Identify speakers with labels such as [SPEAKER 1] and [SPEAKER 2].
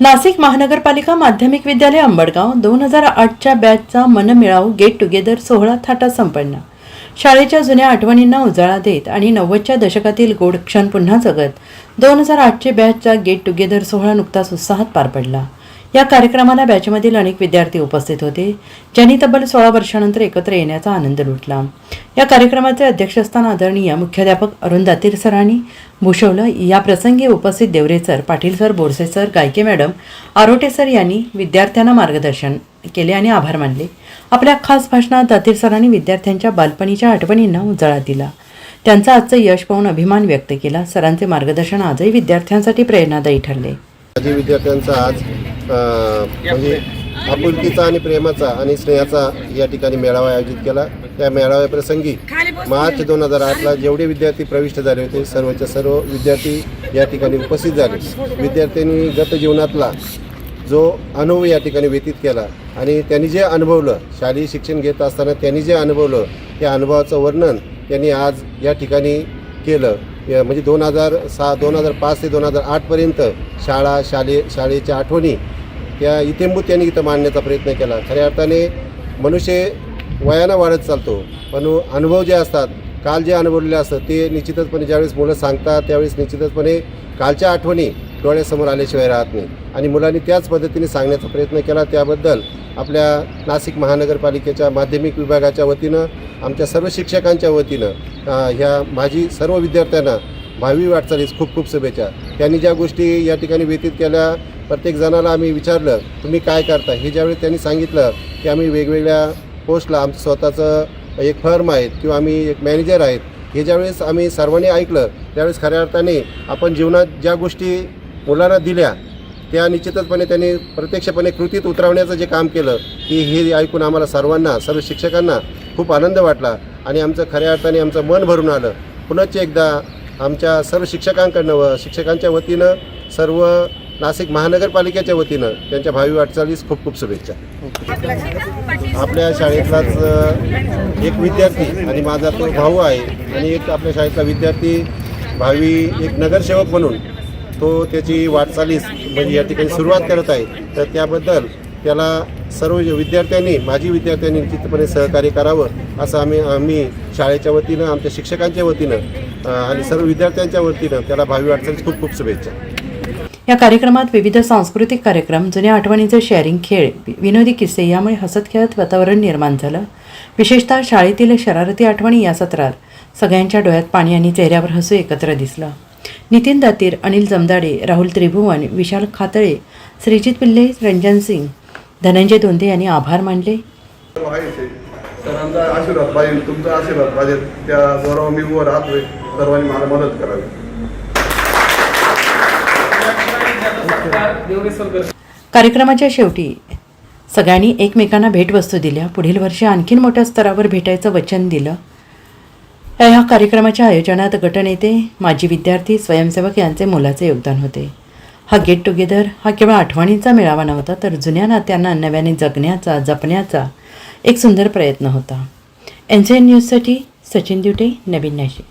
[SPEAKER 1] नाशिक महानगरपालिका माध्यमिक विद्यालय अंबडगाव दोन हजार आठच्या बॅचचा मनमिळावू गेट टुगेदर सोहळा थाटात संपन्न. शाळेच्या जुन्या आठवणींना उजाळा देत आणि नव्वदच्या दशकातील गोड क्षण पुन्हा जगत दोन हजार आठचे बॅचचा गेट टुगेदर सोहळा नुकताच उत्साहात पार पडला. या कार्यक्रमाला बॅचमधील अनेक विद्यार्थी उपस्थित होते ज्यांनी तब्बल सोळा वर्षानंतर एकत्र येण्याचा आनंद लुटला. या कार्यक्रमाचे अध्यक्षस्थान आदरणीय मुख्याध्यापक अरुण सरांनी भूषवलं. या प्रसंगी उपस्थित Devre sir Patil sir Borse sir Gayke madam Arote sir यांनी विद्यार्थ्यांना मार्गदर्शन केले आणि आभार मानले. आपल्या खास भाषणात दातीर सरांनी विद्यार्थ्यांच्या बालपणीच्या आठवणींना उजाळा दिला. त्यांचा आजचं यश पाहून अभिमान व्यक्त केला. सरांचे मार्गदर्शन आजही विद्यार्थ्यांसाठी प्रेरणादायी ठरले.
[SPEAKER 2] विद्यार्थ्यांचा आज म्हणजे आपुलकीचा आणि प्रेमाचा आणि स्नेहाचा या ठिकाणी मेळावा आयोजित केला. त्या मेळाव्याप्रसंगी मार्च दोन हजार आठला जेवढे विद्यार्थी प्रविष्ट झाले होते सर्वच्या सर्व विद्यार्थी या ठिकाणी उपस्थित झाले. विद्यार्थ्यांनी गत जीवनातला जो अनुभव या ठिकाणी व्यतीत केला आणि त्यांनी जे अनुभवलं शालेय शिक्षण घेत असताना त्यांनी जे अनुभवलं त्या अनुभवाचं वर्णन त्यांनी आज या ठिकाणी केलं. म्हणजे दोन हजार सहा दोन हजार पाच ते दोन हजार आठपर्यंत शाळा शालेय शाळेच्या आठवणी त्या इतेंभूत यांनी इथं मांडण्याचा प्रयत्न केला. खऱ्या अर्थाने मनुष्य वयानं वाढत चालतो. पण अनुभव जे असतात काल जे अनुभवलेले असतं ते निश्चितचपणे ज्यावेळेस मुलं सांगतात त्यावेळेस निश्चितचपणे कालच्या आठवणी डोळ्यासमोर आल्याशिवाय राहत नाही आणि मुलांनी त्याच पद्धतीने सांगण्याचा प्रयत्न केला. त्याबद्दल आपल्या नाशिक महानगरपालिकेच्या माध्यमिक विभागाच्या वतीनं आमच्या सर्व शिक्षकांच्या वतीनं ह्या माझी सर्व विद्यार्थ्यांना भावी वाटचालीस खूप खूप शुभेच्छा. त्यांनी ज्या गोष्टी या ठिकाणी व्यतीत केल्या प्रत्येक जणाला आम्ही विचारलं तुम्ही काय करता? हे ज्यावेळी त्यांनी सांगितलं की आम्ही वेगवेगळ्या पोस्टला आमचं स्वतःचं एक फर्म आहेत किंवा आम्ही एक मॅनेजर आहेत हे ज्यावेळेस आम्ही सर्वांनी ऐकलं त्यावेळेस खऱ्या अर्थाने आपण जीवनात ज्या गोष्टी मुलांना दिल्या त्या निश्चितचपणे त्यांनी प्रत्यक्षपणे कृतीत उतरवण्याचं जे काम केलं की हे ऐकून आम्हाला सर्वांना सर्व शिक्षकांना खूप आनंद वाटला आणि आमचं खऱ्या अर्थाने आमचं मन भरून आलं. पुनश्च एकदा आमच्या सर्व शिक्षकांकडनं व शिक्षकांच्या वतीनं सर्व नाशिक महानगरपालिकेच्या वतीनं त्यांच्या भावी वाटचालीस खूप खूप शुभेच्छा. आपल्या शाळेतलाच एक विद्यार्थी आणि माझा तो भाऊ आहे आणि एक आपल्या शाळेतला विद्यार्थी भावी एक नगरसेवक म्हणून तो त्याची वाटचालीस म्हणजे या ठिकाणी सुरुवात करत आहे. तर त्याबद्दल त्याला सर्व विद्यार्थ्यांनी माजी विद्यार्थ्यांनी निश्चितपणे सहकार्य करावं असं आम्ही आम्ही शाळेच्या वतीनं आमच्या शिक्षकांच्या वतीनं आणि सर्व विद्यार्थ्यांच्या वतीनं त्याला भावी वाटचालीस खूप खूप शुभेच्छा.
[SPEAKER 1] या कार्यक्रमात विविध सांस्कृतिक कार्यक्रम जुन्या आठवणींचे शेअरिंग खेळ विनोदी किस्से यामुळे हसत खेळत वातावरण निर्माण झालं. विशेषतः शाळेतील शरारती आठवणी या सत्रात सगळ्यांच्या डोळ्यात पाणी आणि चेहऱ्यावर हसू एकत्र दिसलं. नितीन दातीर अनिल जमदाडे राहुल त्रिभुवन विशाल खातळे श्रीजित पिल्ले रंजन सिंग धनंजय दोंदे यांनी आभार मानले.
[SPEAKER 3] सरांचा आशीर्वाद पाहिजे तुमचा आशीर्वाद पाहिजे. त्या मी उभं राहतोय. सर्वांनी मला मदत करावी.
[SPEAKER 1] कार्यक्रमाच्या शेवटी सगळ्यांनी एकमेकांना भेटवस्तू दिल्या. पुढील वर्षी आणखीन मोठ्या स्तरावर भेटायचं वचन दिलं. या कार्यक्रमाच्या आयोजनात गटनेते माजी विद्यार्थी स्वयंसेवक यांचे मोलाचे योगदान होते. हा गेट टुगेदर हा केवळ आठवणींचा मेळावा नव्हता तर जुन्या नात्यांना नव्याने जगण्याचा जपण्याचा एक सुंदर प्रयत्न होता. एन सी एन न्यूजसाठी सचिन दिवटे नवीन नाशिक.